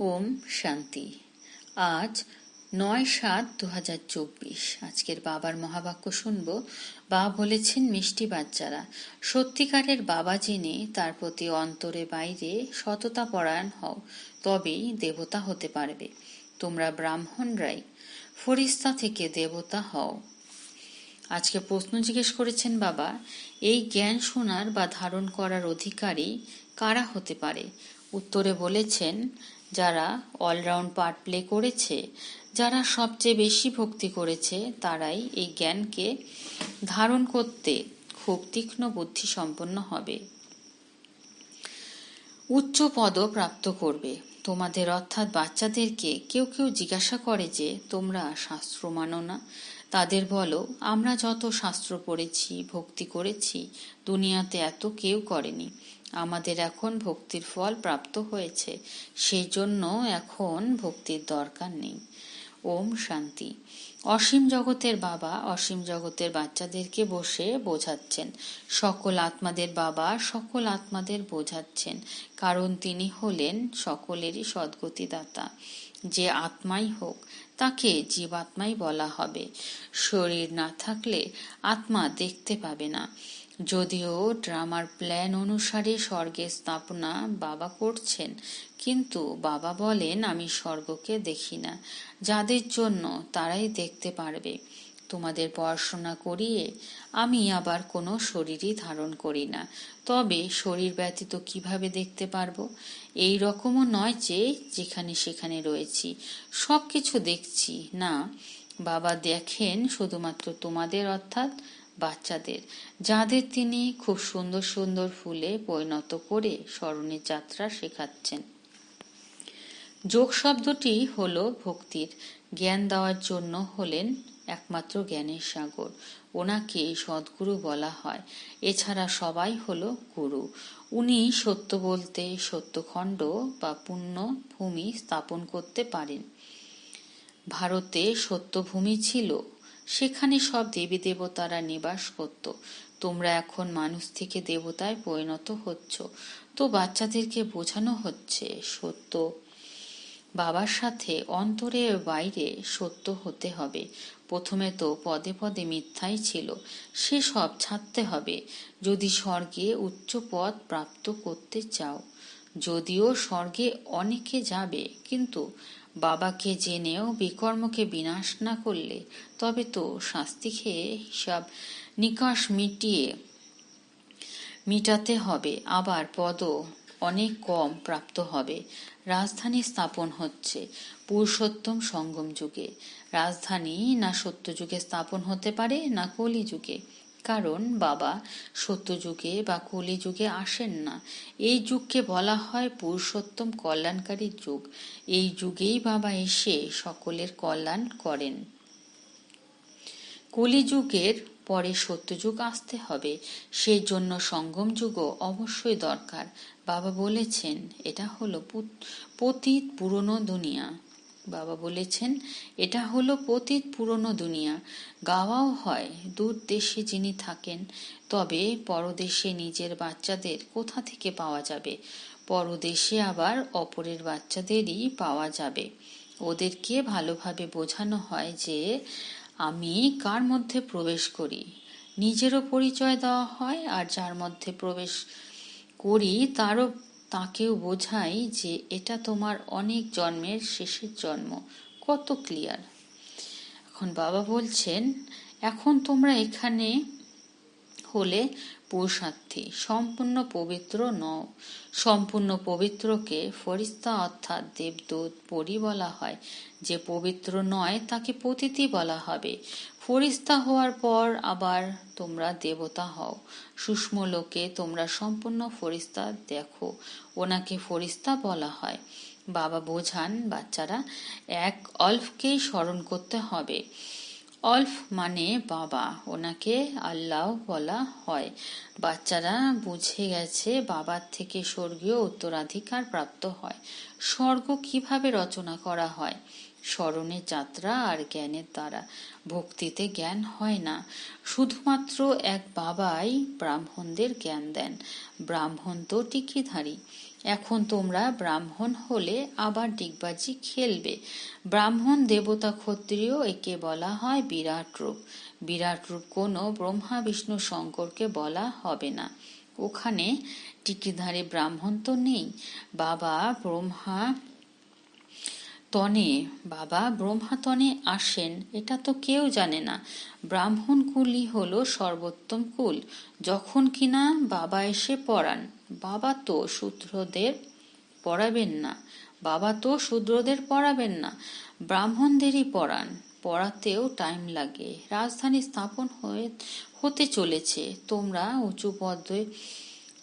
ওম শান্তি। আজ নয় সাত দু হাজার চব্বিশ। আজকের বাবার মহাবাক্য শুনব। বা বলেছেন মিষ্টি বাচ্চারা, সত্যিকারের বাবা জেনে তার প্রতি অন্তরে বাইরে সততা পরায়ণ হও, তবেই দেবতা হতে পারবে। তোমরা ব্রাহ্মণরাই ফরিস্তা থেকে দেবতা হও। আজকে প্রশ্ন জিজ্ঞেস করেছেন বাবা, এই জ্ঞান শোনার বা ধারণ করার অধিকারী কারা হতে পারে? উত্তরে বলেছেন যারা অলরাউন্ড পার্ট প্লে করেছে, যারা সবচেয়ে বেশি ভক্তি করেছে, তারাই এই জ্ঞানকে ধারণ করতে খুব তীক্ষ্ণ বুদ্ধি সম্পন্ন হবে। উচ্চ পদ প্রাপ্ত করবে। তোমাদের অর্থাৎ বাচ্চাদেরকে কেউ কেউ জিজ্ঞাসা করে যে, তোমরা শাস্ত্র মানো না? তাদের বলো, আমরা যত শাস্ত্র পড়েছি, ভক্তি করেছি, দুনিয়াতে এত কেউ করেনি। আমাদের এখন ভক্তির ফল প্রাপ্ত হয়েছে। সেই জন্য এখন ভক্তির দরকার নেই। ওম শান্তি। অসীম জগতের বাবা অসীম জগতের বাচ্চাদেরকে বসে বোঝাচ্ছেন। সকল আত্মাদের বাবা সকল আত্মাদের বোঝাচ্ছেন। কারণ তিনি হলেন সকলেরই সদ্গতিদাতা। যে আত্মাই হোক, তাকে জীবাত্মাই বলা হবে। শরীর না থাকলে আত্মা দেখতে পাবে না। যদিও ড্রামার প্ল্যান অনুসারে স্বর্গের স্থাপনা বাবা করছেন, কিন্তু বাবা বলেন, আমি স্বর্গকে দেখি না। যাদের জন্য তারাই দেখতে পারবে। তোমাদের পড়াশোনা করিয়ে আমি আবার কোনো শরীরই ধারণ করি না। তবে শরীর ব্যতীত কীভাবে দেখতে পারব? এই রকমও নয় যে যেখানে সেখানে রয়েছি। সব কিছু দেখছি। না, বাবা দেখেন শুধুমাত্র তোমাদের, অর্থাৎ বাচ্চাদের, যাদের তিনি খুব সুন্দর সুন্দর ফুলে পরিণত করে স্মরণের যাত্রা শেখাচ্ছেন। যোগ শব্দটি হল ভক্তির। জ্ঞান দেওয়ার জন্য হলেন একমাত্র জ্ঞানের সাগর। ওনাকে সদ্গুরু বলা হয়। এছাড়া সবাই হলো গুরু। উনি সত্য বলতে সত্যখণ্ড বা পুণ্য ভূমি স্থাপন করতে পারেন। ভারতে সত্যভূমি ছিল সেখানে সব দেবী দেবতারা নিবাস করত। তোমরা এখন মানুষ থেকে দেবতায় পরিণত হচ্ছ। তো বাচ্চাদেরকে বোঝানো হচ্ছে, সত্য বাবার সাথে অন্তরে বাইরে সত্য হতে হবে। প্রথমে তো পদে পদে মিথ্যাই ছিল, সে সব ছাড়তে হবে। যদি স্বর্গে উচ্চ পদ প্রাপ্ত করতে চাও, যদিও স্বর্গে অনেকে যাবে, কিন্তু বাবাকে জেনেও বিকর্মকে বিনাশ না করলে তবে তো শাস্তি খেয়ে হিসাব নিকাশ মিটিয়ে মিটাতে হবে। আবার পদ অনেক কম প্রাপ্ত হবে। রাজধানী স্থাপন হচ্ছে পুরুষোত্তম সঙ্গম যুগে। রাজধানী না সত্য যুগে স্থাপন হতে পারে, না কলি যুগে কারণ বাবা সত্যযুগে বা কলি যুগে আসেন না। এই যুগকে বলা হয় পুরুষোত্তম কল্যাণকারী যুগ। এই যুগেই বাবা এসে সকলের কল্যাণ করেন। কলিযুগের পরে সত্যযুগ আসতে হবে সেই জন্য সঙ্গম যুগও অবশ্যই দরকার। বাবা বলেছেন, এটা হলো পতীত পুরনো দুনিয়া। বাবা বলেছেন, এটা হলো পতীত পুরনো দুনিয়া। গাওয়াও হয় দূর দেশে যিনি থাকেন, তবে পরদেশে নিজের বাচ্চাদের কোথা থেকে পাওয়া যাবে? পরদেশে আবার অপরের বাচ্চাদেরই পাওয়া যাবে। ওদেরকে ভালোভাবে বোঝানো হয় যে, আমি কার মধ্যে প্রবেশ করি? নিজেরও পরিচয় দেওয়া হয়, আর যার মধ্যে প্রবেশ করি তারও তাকেও বোঝাই যে এটা তোমার অনেক জন্মের শেষের জন্ম। কত ক্লিয়ার এখন বাবা বলছেন, এখন তোমরা এখানে হলে পুরুষার্থী, সম্পূর্ণ পবিত্র নও। সম্পূর্ণ পবিত্রকে ফরিস্তা অর্থাৎ দেবদূত পরি বলা হয়। যে পবিত্র নয়, তাকে পতিতি বলা হবে। ফরিস্তা হওয়ার পর আবার তোমরা দেবতা হও। সুষ্ম লোকে তোমরা সম্পূর্ণ ফরিস্তা দেখো, ওনাকে ফরিস্তা বলা হয়। বাবা বোঝান, বাচ্চারা, এক অল্পকেই স্মরণ করতে হবে। অল্ফ মানে বাবা, ওনাকে আল্লাহ বলা হয়। বাচ্চারা বুঝে গেছে বাবার থেকে স্বর্গীয় উত্তরাধিকার প্রাপ্ত হয়। স্বর্গ কীভাবে রচনা করা হয়? স্মরণের যাত্রা আর জ্ঞানের দ্বারা। ভক্তিতে জ্ঞান হয় না। শুধুমাত্র এক বাবাই ব্রাহ্মণদের জ্ঞান দেন। ব্রাহ্মণ তো টিকিধারী। এখন তোমরা ব্রাহ্মণ হলে আবার ডিগবাজি খেলবে। ব্রাহ্মণ দেবতা ক্ষত্রিয় একে বলা হয় বিরাট রূপ। বিরাট রূপ কোনো ব্রহ্মা, বিষ্ণু, শঙ্করকে বলা হবে না। ওখানে টিকিধারী ব্রাহ্মণ তো নেই। বাবা, ব্রহ্মা তনে, বাবা ব্রহ্মাতনে আসেন, এটা তো কেউ জানে না। ব্রাহ্মণ কুলই হলো সর্বোত্তম কুল, যখন কিনা বাবা এসে পড়ান। বাবা তো শূদ্রদের পড়াবেন না, বাবা তো শূদ্রদের পড়াবেন না। ব্রাহ্মণদেরই পড়ান, পড়াতেও টাইম লাগে। রাজধানী স্থাপন হয়ে, হতে চলেছে। তোমরা উঁচু পদে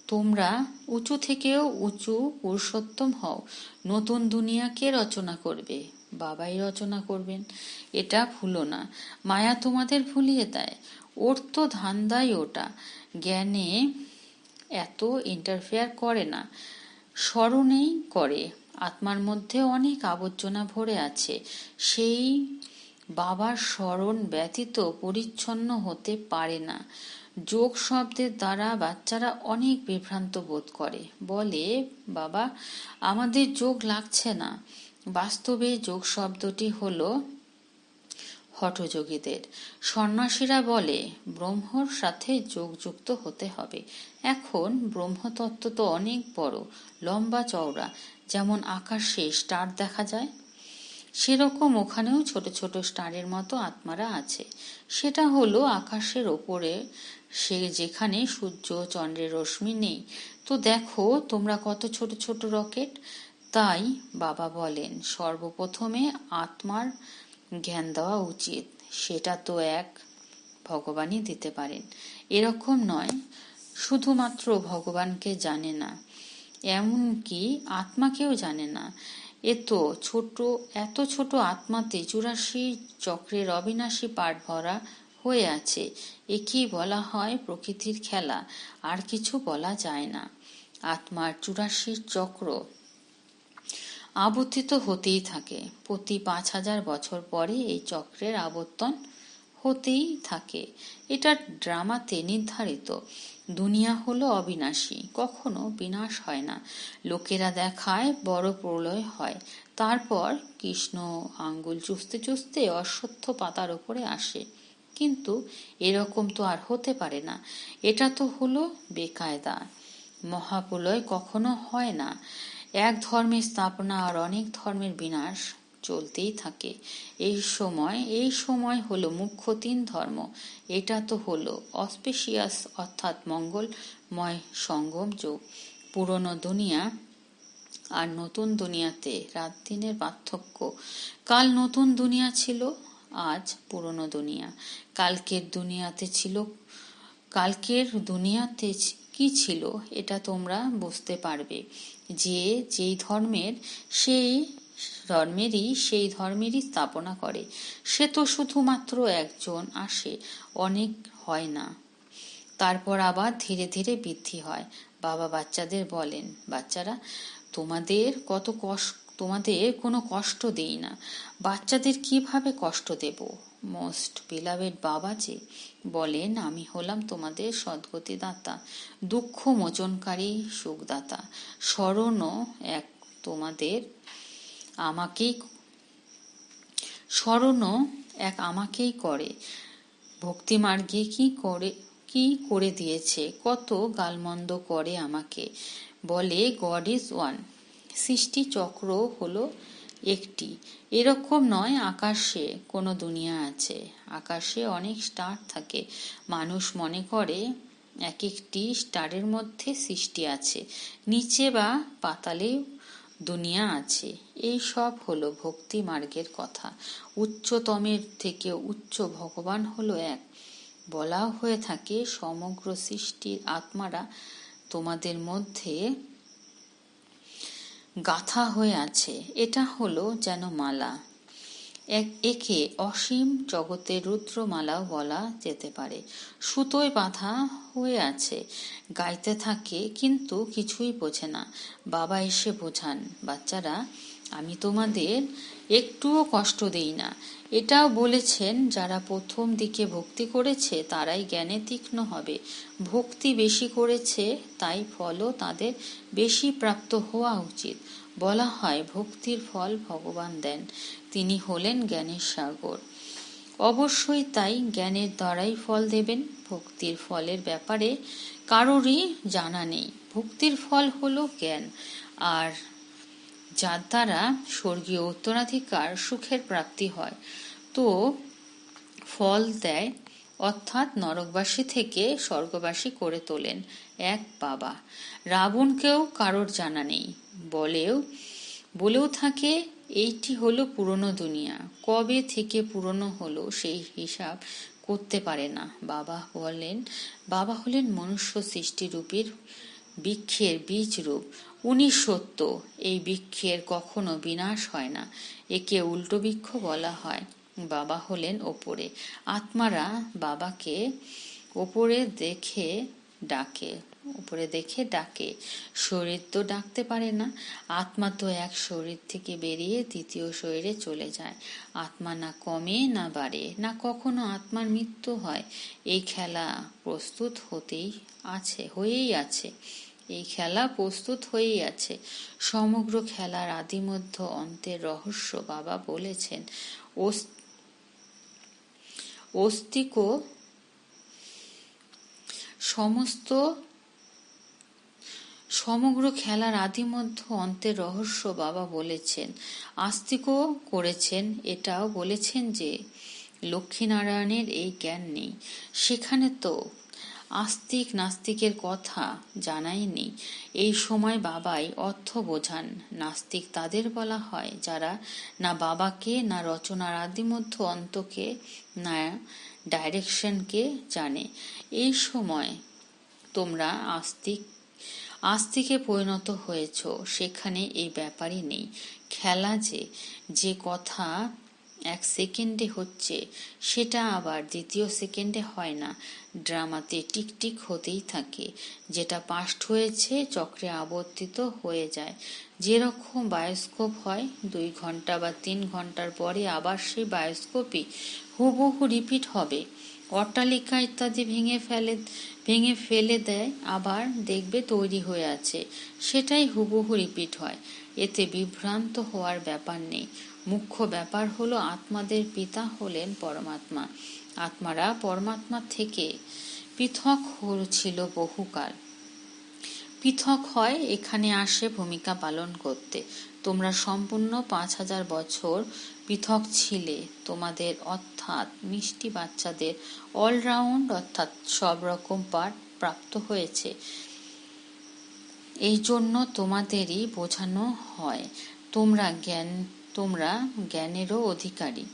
তোমরা উঁচু থেকেও উঁচু পুরুষোত্তম হও। নতুন দুনিয়াকে রচনা করবে। বাবাই রচনা করবেন। এটা ভুলো না। মায়া তোমাদের ভুলিয়ে দেয়। ওর তো ধান্দাই ওটা। জ্ঞানে এত ইন্টারফেয়ার করে না। স্মরণেই করে। আত্মার মধ্যে অনেক আবর্জনা ভরে আছে। সেই বাবার স্মরণ ব্যতীত পরিচ্ছন্ন হতে পারে না। যোগ শব্দের দ্বারা বাচ্চারা অনেক বিভ্রান্ত বোধ করে। বলে, বাবা, আমাদের যোগ লাগছে না। বাস্তবে যোগ শব্দটি হলো হঠযোগীদের। সন্ন্যাসীরা বলে, ব্রহ্মর সাথে যোগযুক্ত হতে হবে। এখন ব্রহ্মতত্ত্ব তো অনেক বড়, লম্বা চওড়া, যেমন আকাশে স্টার দেখা যায়। সেরকম ওখানেও ছোট ছোট স্টারের মতো আত্মারা আছে। সেটা হলো আকাশের ওপরে সে যেখানে সূর্য, চন্দ্রের রশ্মি নেই। তো দেখো, তোমরা কত ছোট ছোট রকেট? তাই বাবা বলেন, সর্বপ্রথমে আত্মার জ্ঞান দেওয়া উচিত। সেটা তো এক, ভগবানই দিতে পারেন। এরকম নয়, শুধুমাত্র ভগবানকে জানে না। এমনকি আত্মাকেও জানে না। এত ছোট এত ছোট আত্মাতে চুরাশি চক্রের অবিনাশী পাঠ ভরা হয়ে আছে। একেই বলা হয় প্রকৃতির খেলা। আর কিছু বলা যায় না। আত্মার চুরাশি চক্র আবর্তিত হতেই থাকে। প্রতি পাঁচ হাজার বছর পরে এই চক্রের আবর্তন হতেই থাকে। এটা ড্রামাতে নির্ধারিত। দুনিয়া হলো অবিনাশী। কখনো বিনাশ হয় না। লোকেরা দেখায়, বড় প্রলয় হয়। তারপর কৃষ্ণ আঙ্গুল চুষতে চুষতে অশ্বত্থ পাতার উপরে আসে। কিন্তু এরকম তো আর হতে পারে না। এটা তো হলো বেকায়দা। মহাপ্রলয় কখনো হয় না। এক ধর্মের স্থাপনা আর অনেক ধর্মের বিনাশ চলতেই থাকে। এই সময় এই সময় হলো মুখ্য তিন ধর্ম। এটা তো হলো অস্পেশিয়াস, অর্থাৎ মঙ্গলময় সঙ্গম যুগ। পুরনো দুনিয়া আর নতুন দুনিয়াতে রাত দিনের পার্থক্য। কাল নতুন দুনিয়া ছিল আজ পুরনো দুনিয়া। কালকের দুনিয়াতে ছিল, কালকের দুনিয়াতে কি ছিল এটা তোমরা বুঝতে পারবে। যে, যেই ধর্মের, সেই ধর্মেরই সেই ধর্মেরই স্থাপনা করে। সে তো শুধুমাত্র একজন আসে, অনেক হয় না। তারপর আবার ধীরে ধীরে বৃদ্ধি হয়। বাবা বাচ্চাদের বলেন, বাচ্চারা, তোমাদের কত কষ্ট তোমাদের কোনো কষ্ট দেই না। বাচ্চাদের কীভাবে কষ্ট দেব? মোস্ট বিলাভেড বাবা যে বলেন, আমি হলাম তোমাদের সদ্গতি দাতা দুঃখ মোচনকারী সুখদাতা। স্মরণও এক তোমাদের আমাকেই স্মরণও এক আমাকেই করে। ভক্তিমার্গে কি করে কি করে দিয়েছে? কত গালমন্দ করে আমাকে। বলে গড ইজ ওয়ান সৃষ্টি চক্র হলো একটি। এরকম নয়, আকাশে কোনো দুনিয়া আছে। আকাশে অনেক স্টার থাকে। মানুষ মনে করে এক একটি স্টারের মধ্যে সৃষ্টি আছে। নিচে বা পাতালে দুনিয়া আছে। এই সব হলো ভক্তি মার্গের কথা। উচ্চতমের থেকে উচ্চ ভগবান হলো এক। বলা হয়ে থাকে, সমগ্র সৃষ্টির আত্মারা তোমাদের মধ্যে গাথা হয়ে আছে। এটা হলো যেন মালা। এক অসীম জগতের রুদ্রমালাও বলা যেতে পারে। সুতোয় বাঁধা হয়ে আছে। গাইতে থাকে, কিন্তু কিছুই বোঝে না। বাবা এসে বোঝান, বাচ্চারা, আমি তোমাদের একটুও কষ্ট দেই না। এটাও বলেছেন, যারা প্রথম দিকে ভক্তি করেছে, তারাই জ্ঞানে তীক্ষ্ণ হবে। ভক্তি বেশি করেছে, তাই ফলও তাদের বেশি প্রাপ্ত হওয়া উচিত। বলা হয়, ভক্তির ফল ভগবান দেন, তিনি হলেন জ্ঞানের সাগর। অবশ্যই তাই জ্ঞানের দ্বারাই ফল দেবেন, ভক্তির ফলের ব্যাপারে কারোরই জানা নেই। ভক্তির ফল হলো জ্ঞান, আর যার দ্বারা স্বর্গীয় উত্তরাধিকার সুখের প্রাপ্তি হয়। তো ফল দেয় অর্থাৎ নরকবাসী থেকে স্বর্গবাসী করে তোলেন এক বাবা। রাবণকেও কারোর জানা নেই। বলেও বলেও থাকে, এইটি হলো পুরনো দুনিয়া। কবে থেকে পুরনো হলো সেই হিসাব করতে পারে না। বাবা বলেন, বাবা হলেন মনুষ্য সৃষ্টিরূপীর বৃক্ষের বীজ রূপ। উনি সত্য। এই বৃক্ষের কখনো বিনাশ হয় না। একে উল্টো বৃক্ষ বলা হয়। বাবা হলেন ওপরে। আত্মারা বাবাকে ওপরে দেখে ডাকে উপরে দেখে ডাকে। শরীর তো ডাকতে পারে না, আত্মা তো এক শরীর থেকে বেরিয়ে দ্বিতীয় শরীরে চলে যায়। আত্মা না কমে না বাড়ে, না কখনো আত্মার মৃত্যু হয়। এই খেলা প্রস্তুত হতেই আছে, হয়েই আছে। এই খেলা প্রস্তুত হয়েই আছে। সমগ্র খেলার আদিমধ্য অন্তের রহস্য বাবা বলেছেন অস্তিক সমস্ত সমগ্র খেলার আদিমধ্য অন্তের রহস্য বাবা বলেছেন, আস্তিকও করেছেন, এটাও বলেছেন যে লক্ষ্মীনারায়ণের এই জ্ঞান নেই। সেখানে তো আস্তিক নাস্তিকের কথা জানাই নেই এই সময় বাবাই অর্থ বোঝান। নাস্তিক তাদের বলা হয়, যারা না বাবাকে, না রচনার আদিমধ্য অন্তকে, না ডাইরেকশনকে জানে। এই সময় তোমরা আস্তিক, আস্তিকে পরিণত হয়েছ, সেখানে এই ব্যাপারই নেই। খেলা যে যে কথা এক সেকেন্ডে হচ্ছে, সেটা আবার দ্বিতীয় সেকেন্ডে হয় না। ড্রামাতে টিকটিক হতেই থাকে। যেটা পাস্ট হয়েছে, চক্রে আবর্তিত হয়ে যায়। যেরকম বায়োস্কোপ হয়, দুই ঘণ্টা বা তিন ঘণ্টার পরে আবার সেই বায়োস্কোপই হুবহু রিপিট হবে। অট্টালিকা ইত্যাদি ভেঙে ফেলে ভেঙে ফেলে দেয়, আবার দেখবে তৈরি হয়ে আছে। সেটাই হুবহু রিপিট হয়। এতে বিভ্রান্ত হওয়ার ব্যাপার নেই। মুখ্য ব্যাপার হলো আত্মাদের পিতা হলেন পরমাত্মা। আত্মারা পরমাত্মা থেকে পৃথক ছিল বহুকাল। পৃথক হয় এখানে আসে ভূমিকা পালন করতে। তোমরা সম্পূর্ণ পাঁচ হাজার বছর পৃথক ছিলে। তোমাদের অর্থাৎ মিষ্টি বাচ্চাদের অলরাউন্ড অর্থাৎ সব রকম পাঠ প্রাপ্ত হয়েছে। এই জন্য তোমাদেরই বোঝানো হয়। তোমরা জ্ঞান, তোমরা জ্ঞানেরও অধিকারী।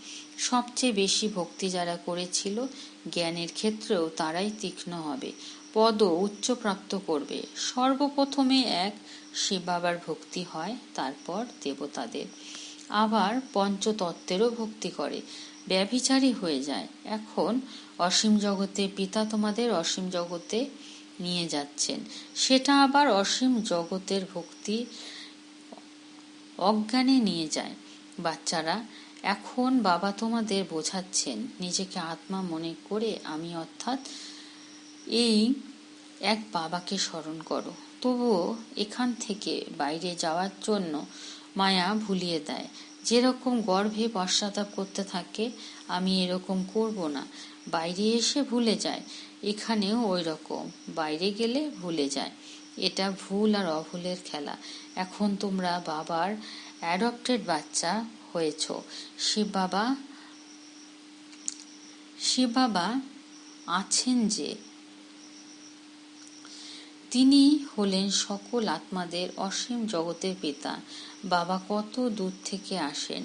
সবচেয়ে বেশি ভক্তি যারা করেছিল জ্ঞানের ক্ষেত্রেও তারাই তীক্ষ্ণ হবে। পদ উচ্চ প্রাপ্ত করবে। সর্বপ্রথমে এক শিব বাবার ভক্তি হয়, তারপর দেবতাদের। আবার পঞ্চতত্ত্বেরও ভক্তি করে। ব্যভিচারী হয়ে যায়। এখন অসীম জগতে পিতা তোমাদের অসীম জগতে নিয়ে যাচ্ছেন। সেটা আবার অসীম জগতের ভক্তি অজ্ঞানে নিয়ে যায়। বাচ্চারা এখন বাবা তোমাদের বোঝাচ্ছেন, নিজেকে আত্মা মনে করে আমি অর্থাৎ এই এক বাবাকে স্মরণ করো। তবুও এখান থেকে বাইরে যাওয়ার জন্য মায়া ভুলিয়ে দেয়। যেরকম গর্ভে পশ্চাতাপ করতে থাকে, আমি এরকম করব না। বাইরে এসে ভুলে যায়, এখানেও ওই রকম বাইরে গেলে ভুলে যায়। এটা ভুল আর অভুলের খেলা। এখন তোমরা বাবার অ্যাডপ্টেড বাচ্চা হয়েছ। শিব বাবা শিব বাবা আছেন যে। তিনি হলেন সকল আত্মাদের অসীম জগতের পিতা। বাবা কত দূর থেকে আসেন?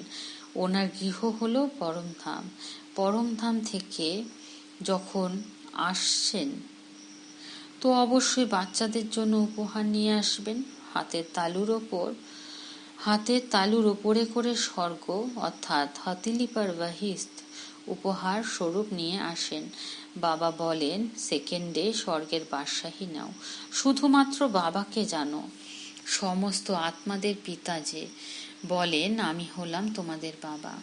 ওনার গৃহ হলো পরমধাম। পরমধাম থেকে যখন আসছেন, তো অবশ্যই বাচ্চাদের জন্য উপহার নিয়ে আসবেন। হাতের তালুর ওপর হাতের তালুর ওপরে করে স্বর্গ, অর্থাৎ হাতিলিপার বাহিস্ত উপহার স্বরূপ নিয়ে আসেন। বাবা বলেন, সেকেন্ডে স্বর্গের বাদশাহী নাও। শুধুমাত্র বাবাকে জানো। সমস্ত আত্মাদের পিতা যে। বলেন, আমি হলাম তোমাদের বাবা।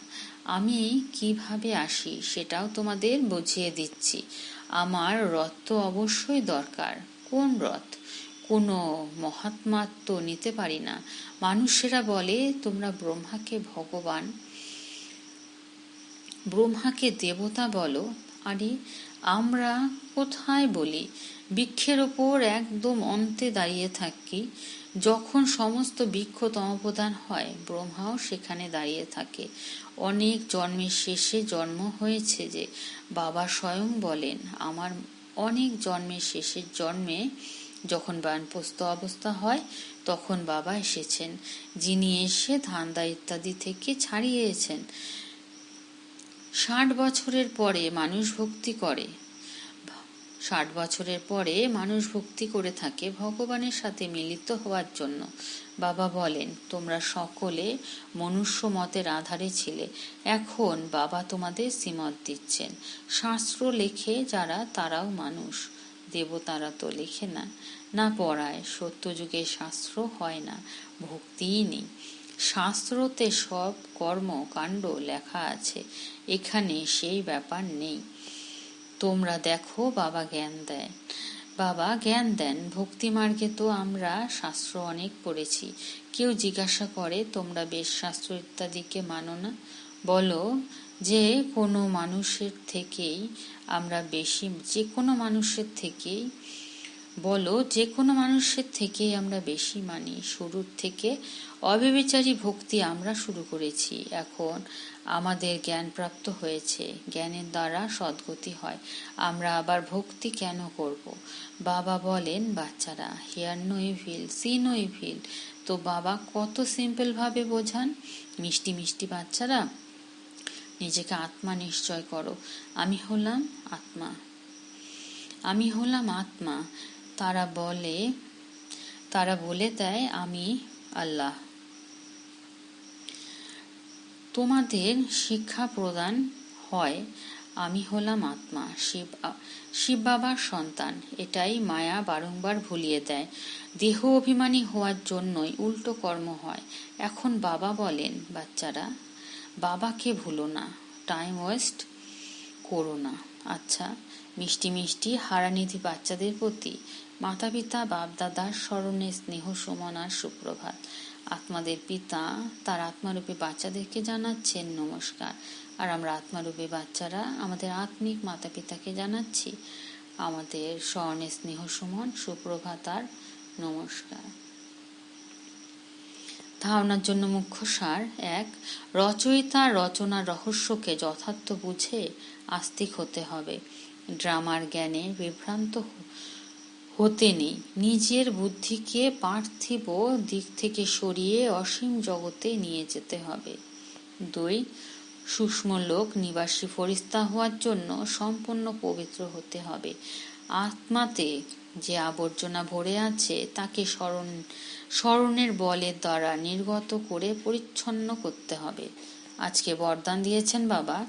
আমি কীভাবে আসি সেটাও তোমাদের বুঝিয়ে দিচ্ছি। আমার রথ তো অবশ্যই দরকার। কোন রথ? কোনো মহাত্মার তো নিতে পারি না। মানুষেরা বলে, তোমরা ব্রহ্মাকে ভগবান। ব্রহ্মাকে দেবতা বলো। আরে, আমরা কোথায় বলি? বৃক্ষের ওপর একদম অন্তে দাঁড়িয়ে থাকি। যখন সমস্ত বৃক্ষ তমপ্রদান হয়, ব্রহ্মাও সেখানে দাঁড়িয়ে থাকে। অনেক জন্মের শেষে জন্ম হয়েছে যে, বাবা স্বয়ং বলেন, আমার অনেক জন্মের শেষের জন্মে যখন বানপ্রস্ত অবস্থা হয়, তখন বাবা এসেছেন, যিনি এসে ধান্দা ইত্যাদি থেকে ছাড়িয়েছেন। ষাট বছরের পরে মানুষ ভক্তি করে। ষাট বছরের পরে মানুষ ভক্তি করে থাকে ভগবানের সাথে মিলিত হওয়ার জন্য। বাবা বলেন, তোমরা সকলে মনুষ্য মতের আধারে ছিলে। এখন বাবা তোমাদের শ্রীমত দিচ্ছেন। শাস্ত্র লেখে যারা, তারাও মানুষ। দেবতারা তো লেখে না। না পড়ায়, সত্যযুগে শাস্ত্র হয় না, ভক্তিই নেই। শাস্ত্রতে সব কর্ম কাণ্ড লেখা আছে, এখানে সেই ব্যাপার নেই। তোমরা দেখো, বাবা জ্ঞান দেয় বাবা জ্ঞান দেন, ভক্তি মার্গে তো আমরা শাস্ত্র অনেক পড়েছি। কেউ জিজ্ঞাসা করে, তোমরা বেশ শাস্ত্র ইত্যাদিকে মানো না? বলো যে, কোনো মানুষের থেকেই আমরা বেশি যে কোনো মানুষের থেকেই বলো, যে কোনো মানুষের থেকেই আমরা বেশি মানি। শুরুর থেকে অবিবেচারী ভক্তি আমরা শুরু করেছি। এখন আমাদের জ্ঞান প্রাপ্ত হয়েছে। জ্ঞানের দ্বারা সদ্গতি হয়। আমরা আবার ভক্তি কেন করব? বাবা বলেন, বাচ্চারা, হিয়ার নই ভিল সি নই ভিল তো বাবা কত সিম্পল ভাবে বোঝান? মিষ্টি মিষ্টি বাচ্চারা নিজেকে আত্মা নিশ্চয় করো। আমি হলাম আত্মা। আমি হলাম আত্মা। তারা বলে তারা বলে দেয়, আমি আল্লাহ। তোমাদের শিক্ষা প্রদান হয়, আমি হলাম আত্মা। শিব শিব বাবার সন্তান, এটাই মায়া বারংবার ভুলিয়ে দেয়। দেহ অভিমানী হওয়ার জন্যই উল্টো কর্ম হয়। এখন বাবা বলেন, বাচ্চারা বাবাকে ভুলো না টাইম ওয়েস্ট করো না। আচ্ছা মিষ্টি মিষ্টি হারানিধি বাচ্চাদের প্রতি মাতা পিতা বাপ দাদার স্মরণে স্নেহ, সুমন আর সুপ্রভাত। আত্মাদের পিতা তার আত্মারূপী বাচ্চাদেরকে জানাচ্ছেন, নমস্কার। আর আমরা আত্মারূপী বাচ্চারা আমাদের আত্মিক মাতা পিতাকে জানাচ্ছি। আমাদের স্মরণে স্নেহ, সুমন, সুপ্রভাত আর নমস্কার। ধারণার জন্য মুখ্য সার এক, রচয়িতা রচনার রহস্যকে যথার্থ বুঝে আস্তিক হতে হবে। ড্রামার জ্ঞানে বিভ্রান্ত হতে নেই। নিজের বুদ্ধিকে পার্থিব দিক থেকে সরিয়ে অসীম জগতে নিয়ে যেতে হবে। দুই, সূক্ষ্ম লোক নিবাসী ফরিস্তা হওয়ার জন্য সম্পূর্ণ পবিত্র হতে হবে। আত্মাতে যে আবর্জনা ভরে আছে তাকে স্মরণ স্মরণের বলের দ্বারা নির্গত করে পরিচ্ছন্ন করতে হবে। আজকে বরদান দিয়েছেন বাবা।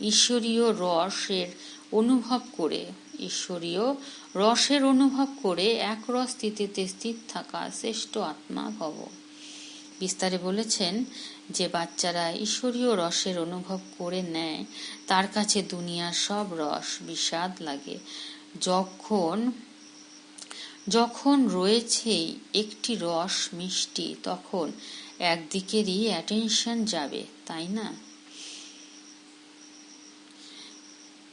ঈশ্বরীয় রসের অনুভব করে, ঈশ্বরীয় রসের অনুভব করে এক রস স্থিতিতে স্থির থাকা শ্রেষ্ঠ আত্মা ভব। বিস্তারে বলেছেন যে বাচ্চারা ঈশ্বরীয় রসের অনুভব করে নেয়, তার কাছে দুনিয়ার সব রস বিষাদ লাগে। যখন যখন রয়েছেই একটি রস মিষ্টি, তখন একদিকেরই অ্যাটেনশন যাবে, তাই না?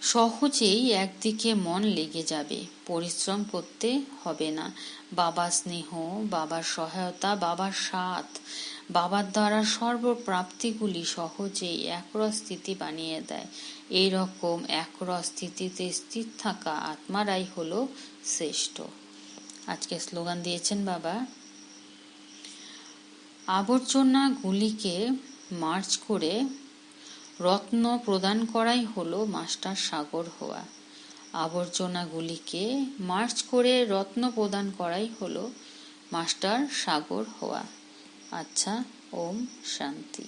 সহজেই একদিকে মন লেগে যাবে, পরিশ্রম করতে হবে না। বাবার স্নেহ, বাবার সহায়তা, বাবার সাথ বাবার দ্বারা সর্বপ্রাপ্তিগুলি সহজেই একরস স্থিতি বানিয়ে দেয়। এই রকম স্থিতিতে স্থির থাকা আত্মারাই হলো শ্রেষ্ঠ। আজকে স্লোগান দিয়েছেন বাবা। আবর্জনাগুলিকে মার্চ করে রত্ন প্রদান করাই হলো মাস্টার সাগর হওয়া। আবর্জনাগুলিকে মার্চ করে রত্ন প্রদান করাই হলো মাস্টার সাগর হওয়া। আচ্ছা ওম শান্তি।